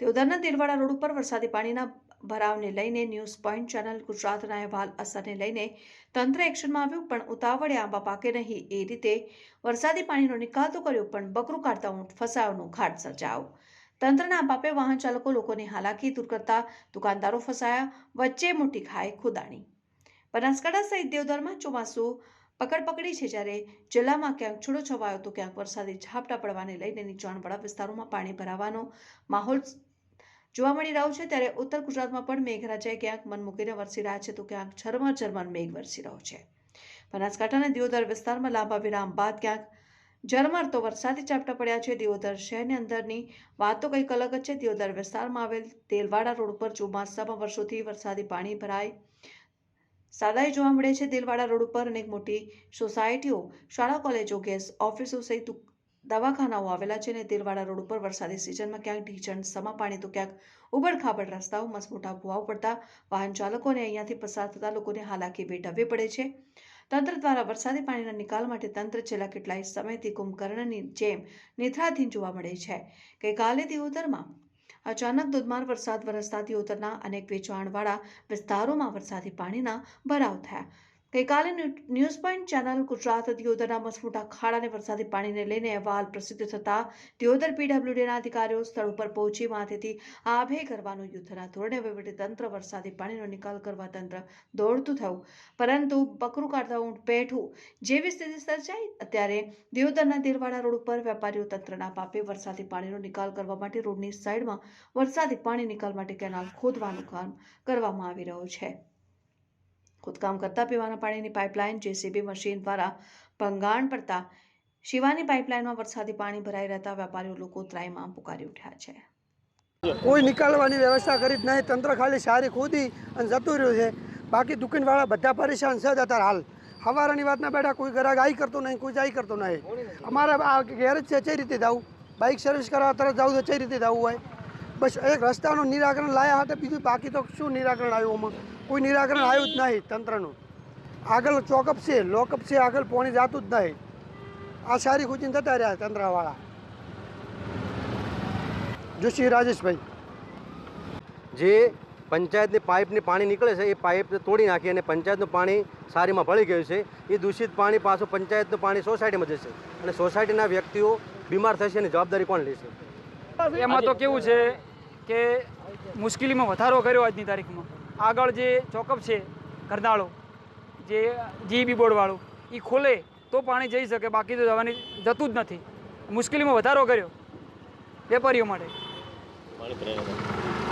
તેઓદરના તેલવાડા road ઉપર વરસાદી પાણીના ભરાવને લઈને ન્યૂઝ પોઈન્ટ ચેનલ ગુજરાતના અહેવાલ અસરને લઈને તંત્ર એક્શનમાં આવ્યું, પણ ઉતાવળે આંબા પાકે નહીં. એ રીતે વરસાદી પાણીનો નિકાલ તો કર્યો, પણ બકરું કાઢતા ઊંટ ફસાયોનો ઘાટ સર્જાયો. તંત્રના બાપે વાહન ચાલકો લોકોની હાલાકી દૂર કરતા દુકાનદારો ફસાયા, વચ્ચે મોટી ખાય ખુદાણી. બનાસકાંઠા સહિત દેવદરમાં ચોમાસું પકડ પકડી છે જ્યારે જિલ્લામાં ક્યાંક છૂટો છવાયો તો ક્યાંક વરસાદી ઝાપટા પડવાને લઈને નીચાણવાળા વિસ્તારોમાં પાણી ભરાવાનો માહોલ જોવા મળી રહ્યું છે ત્યારે ઉત્તર ગુજરાતમાં પણ મેઘરાજાએ ક્યાંક મન મૂકીને વરસી રહ્યા છે તો ક્યાંક ઝરમર ઝરમર મેઘ વરસી રહ્યો છે. બનાસકાંઠાના દિયોદર વિસ્તારમાં લાંબા વિરામ બાદ ક્યાંક ઝરમર તો વરસાદી ઝાપટા પડ્યા છે. દિયોદર શહેરની અંદરની વાત કંઈક અલગ જ છે. દિયોદર વિસ્તારમાં આવેલ તેલવાડા રોડ પર ચોમાસામાં વર્ષોથી વરસાદી પાણી ભરાય સાદાઈ જોવા મળે છે. દિલવાડા રોડ ઉપર અનેક મોટી સોસાયટીઓ, શાળા, કોલેજો, ગેસ ઓફિસો સહિત દવાખાનાઓ આવેલા છે અને તેલવાળા રોડ ઉપર વરસાદી સિઝનમાં ક્યાંક ઢીચણ, સમા પાણી તો ક્યાંક ઉબડખાબડ રસ્તાઓ, મસમોટા ભુવાઓ પડતા વાહન ચાલકોને અહીંયાથી પસાર થતા લોકોને હાલાકી વેઠવવી પડે છે. તંત્ર દ્વારા વરસાદી પાણીના નિકાલ માટે તંત્ર છેલ્લા કેટલાય સમયથી કુંભકર્ણની જેમ નિથરાધીન જોવા મળે છે ગઈકાલે દિયોદરમાં અચાનક ધોધમાર વરસાદ વરસતા દિયોદરના અનેક વેચાણવાળા વિસ્તારોમાં વરસાદી પાણીના ભરાવ થયા. ગઈકાલે new- news point channel Gujarat દિયોદરના મસમોટા ખાડાને વરસાદી પાણીને લઈને અહેવાલ પ્રસિદ્ધ થતા દિયોદર પીડબ્લ્યુડીના અધિકારીઓ સ્થળ ઉપર પહોંચી માથેથી આભે કરવાનું યુદ્ધના ધોરણે તંત્ર વરસાદી પાણીનો નિકાલ કરવા તંત્ર દોડતું થયું. પરંતુ બકરું કાઢતા ઊંટ પેઠું જેવી સ્થિતિ સર્જાઈ, અત્યારે દિયોદરના દેલવાડા રોડ ઉપર વેપારીઓ તંત્રના પાપે વરસાદી પાણીનો નિકાલ કરવા માટે રોડની સાઈડમાં વરસાદી પાણી નિકાલ માટે કેનાલ ખોદવાનું કામ કરવામાં આવી રહ્યું છે. ખોદકામ કરતા પીવાના પાણીની પાઇપલાઇન જેસીબી મશીન દ્વારા ભંગાણ પડતા શિવાની પાઇપલાઇનમાં વરસાદી પાણી ભરાઈ રહેતા વેપારીઓ લોકો ત્રાઈમામ પુકારી ઉઠ્યા છે. કોઈ નીકાળવાની વ્યવસ્થા કરી જ નહીં. તંત્ર ખાલી સારી ખોદી અને જતું રહ્યું છે. બાકી દુકાનવાળા બધા પરેશાન છે અત્યારે હાલ. હવારાની વાતના બેઠા કોઈ ગ્રાહક આઈ કરતો નહીં, કોઈ જાય કરતો નહીં. અમારે આ ગેરેજ છે કઈ રીતે જવું બાઇક સર્વિસ કરવા તરત જવું તો કઈ રીતે જવું હોય. બસ એક રસ્તાનું નિરાકરણ લાયા હતા બીજું બાકી તો શું નિરાકરણ આવ્યું આમાં? કોઈ નિરાકરણ આવ્યું જ નહીં તંત્રનું. આગળ ચોકઅપ છે લોકઅપ છે આગળ પોણી જાતું જ નહીં. આ સારી ખુચીને જતા રહ્યા તંત્રવાળા. જોશી રાજેશભાઈ. જે પંચાયતની પાઇપની પાણી નીકળે છે એ પાઇપ તોડી નાખી અને પંચાયતનું પાણી સારીમાં ભળી ગયું છે. એ દૂષિત પાણી પાછું પંચાયતનું પાણી સોસાયટીમાં જશે. અને સોસાયટીના વ્યક્તિઓ બીમાર થશે એની જવાબદારી કોણ લેશે? એમાં તો કેવું છે કે મુશ્કેલીમાં વધારો કર્યો આજની તારીખમાં. આગળ જે ચોકઅપ છે કરનાળો જે જીબી બોર્ડવાળું એ ખોલે તો પાણી જઈ શકે, બાકી તો જવાની જતું જ નથી. મુશ્કેલીમાં વધારો કર્યો વેપારીઓ માટે.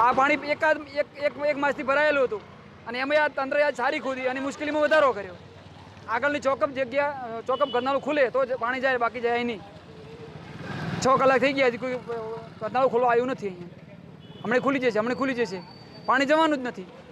આ પાણી એકાદ એક એક માસથી ભરાયેલું હતું અને એમાં આ તંત્રએ આજ સારી ખોદી અને મુશ્કેલીમાં વધારો કર્યો. આગળની ચોકઅપ જગ્યા ચોકઅપ કરનાળું ખુલે તો પાણી જાય, બાકી જાય નહીં. છ કલાક થઈ ગયા હજી કોઈ કરનાળું ખોલવા આવ્યું નથી અહીંયા. હમણાં ખુલી જશે હમણાં ખુલી જશે. પાણી જવાનું જ નથી.